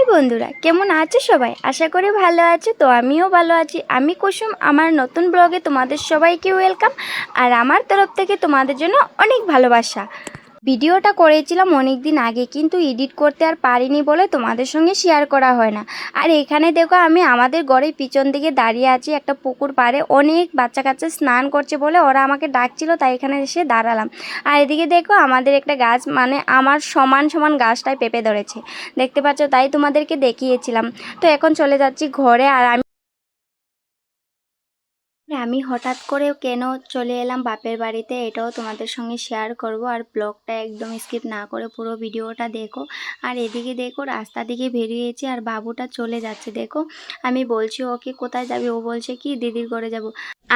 High বন্ধুরা, কেমন আছো সবাই? আশা করি ভালো আছো, তো আমিও ভালো আছি। আমি কুসুম, আমার নতুন ব্লগে তোমাদের সবাইকে ওয়েলকাম আর আমার তরফ থেকে তোমাদের জন্য অনেক ভালোবাসা। ভিডিওটা করেছিলাম অনেক দিন আগে, কিন্তু এডিট করতে আর পারিনি বলে তোমাদের সঙ্গে শেয়ার করা হয় না। আর এখানে দেখো আমি আমাদের ঘরের পিছন দিকে দাঁড়িয়ে আছি, একটা পুকুর পাড়ে। অনেক বাচ্চা কাচ্চা স্নান করছে বলে ওরা আমাকে ডাকছিল, তাই এখানে এসে দাঁড়ালাম। আর এদিকে দেখো আমাদের একটা গাছ মানে আমার সমান সমান গাছটায় পেঁপে ধরেছে। দেখতে পাচ্ছ, তাই তোমাদেরকে দেখিয়েছিলাম। তো এখন চলে যাচ্ছি ঘরে, আর আমি আমি হঠাৎ করে কেন চলে এলাম বাপের বাড়িতে, এটাও তোমাদের সঙ্গে শেয়ার করব। আর ব্লগটা একদম স্কিপ না করে পুরো ভিডিওটা দেখো। আর এদিকে দেখো, রাস্তা দিকে বেরিয়েছি আর বাবুটা চলে যাচ্ছে, দেখো। আমি বলছি ওকে কোথায় যাবে? ও বলছে, কি দিদির ঘরে যাব?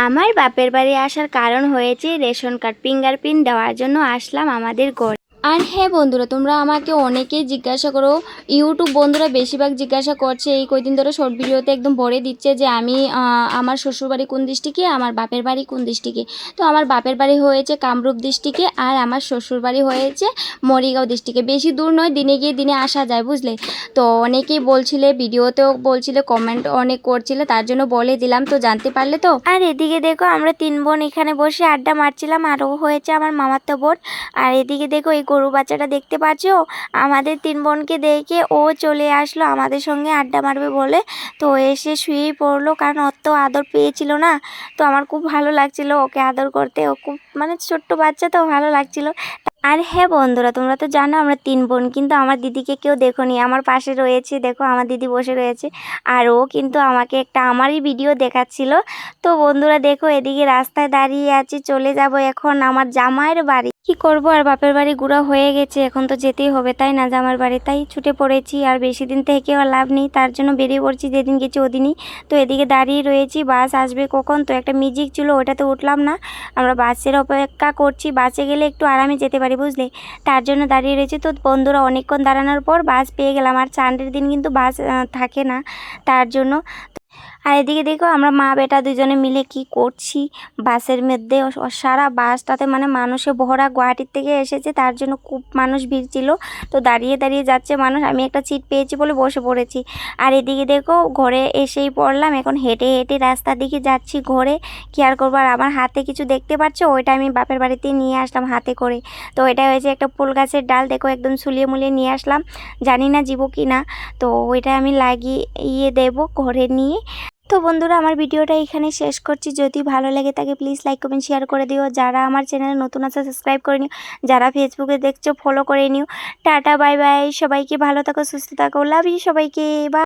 আমার বাপের বাড়ি আসার কারণ হয়েছে রেশন কার্ড, ফিঙ্গারপ্রিন্ট দেওয়ার জন্য আসলাম আমাদের ঘরে। আর হ্যাঁ বন্ধুরা, তোমরা আমাকে অনেকেই জিজ্ঞাসা করো, ইউটিউব বন্ধুরা বেশিরভাগ জিজ্ঞাসা করছে, এই কয়দিন ধরে শর্ট ভিডিওতে একদম ভরে দিচ্ছে যে আমি আমার শ্বশুরবাড়ি কোন ডিস্ট্রিক্টে আমার বাপের বাড়ি কোন ডিস্ট্রিক্টে তো আমার বাপের বাড়ি হয়েছে কামরূপ ডিস্ট্রিক্টে আর আমার শ্বশুরবাড়ি হয়েছে মরিগাঁও ডিস্ট্রিক্টে বেশি দূর নয়, দিনে গিয়ে দিনে আসা যায়, বুঝলে? তো অনেকেই বলছিলে, ভিডিওতেও বলছিলে কমেন্ট অনেক করছিলে, তার জন্য বলে দিলাম, তো জানতে পারলে তো? আর এদিকে দেখো, আমরা তিন বোন এখানে বসে আড্ডা মারছিলাম, আরও হয়েছে আমার মামাতো বোন। আর এদিকে দেখো, এই গরু বাচ্চাটা দেখতে পাচ্ছো? আমাদের তিন বোনকে দেখে ও চলে আসলো, আমাদের সঙ্গে আড্ডা মারবে বলে। তো এসে শুয়েই পড়ল, কারণ ওর তো আদর পেয়েছিল না। তো আমার খুব ভালো লাগছিল ওকে আদর করতে। ও খুব মানে ছোট্ট বাচ্চা তো, ভালো লাগছিল। আর হ্যাঁ বন্ধুরা, তোমরা তো জানো আমরা তিন বোন, কিন্তু আমার দিদিকে কেউ দেখো দেখোনি। আমার পাশে রয়েছে, দেখো আমার দিদি বসে রয়েছে। আর ও কিন্তু আমাকে একটা, আমারই ভিডিও দেখাচ্ছিল। তো বন্ধুরা দেখো, এদিকে রাস্তায় দাঁড়িয়ে আছি, চলে যাব এখন আমার জামাইয়ের বাড়ি। কি করব? আর বাপের বাড়ি ঘুরা হয়ে গেছে, এখন তো যেতেই হবে, তাই না? জামার বাড়ি তাই ছুটে পড়েছি, আর বেশি দিন থেকেও আর লাভ নেই, তার জন্য বেরিয়ে পড়ছি যেদিন গেছি ওদিনই। তো এদিকে দাঁড়িয়ে রয়েছি, বাস আসবে কখন? তো একটা মিউজিক ছিল, ওটাতে উঠলাম না, আমরা বাসের অপেক্ষা করছি, বাসে গেলে একটু আরামে যেতে পারি, বুঝলে? তার জন্য দাঁড়িয়ে রয়েছি, তো বন্ধুরা অনেকক্ষণ দাঁড়ানোর পর বাস পেয়ে গেলাম, আর চান্ডের দিন কিন্তু বাস থাকে না, তার জন্য আর এদিকে দেখো আমরা মা বেটা দুজনে মিলে কি করছি? বাসের মধ্যে সারা বাসটাতে মানে মানুষে ভরা গুয়াহাটির থেকে এসেছে, তার জন্য খুব মানুষ ভিড় ছিল। তো দাঁড়িয়ে দাঁড়িয়ে যাচ্ছে মানুষ, আমি একটা সিট পেয়েছি বলে বসে পড়েছি। আর এদিকে দেখো ঘরে এসেই পড়লাম, এখন হেঁটে হেঁটে রাস্তার দিকে যাচ্ছি ঘরে। কি আর করব? আর আমার হাতে কিছু দেখতে পাচ্ছ? ওইটা আমি বাপের বাড়িতে নিয়ে আসলাম হাতে করে। তো এটা হয়েছে একটা ফুল গাছের ডাল, দেখো একদম সুলিয়ে মুলিয়ে নিয়ে আসলাম। জানি না, জীবো কি না তো ওইটা আমি লাগিয়ে দেবো ঘরে নিয়ে। তো বন্ধুরা, আমার ভিডিওটা এখানে শেষ করছি। যদি ভালো লাগে তাকে প্লিজ লাইক কমেন্ট শেয়ার করে দিও। যারা আমার চ্যানেলে নতুন আছে সাবস্ক্রাইব করে নিও। যারা ফেসবুকে দেখছ ফলো করে নিও। টাটা বাই বাই সবাইকে ভালো থাকো, সুস্থ থাকো। লাভ ইউ সবাইকে। বাই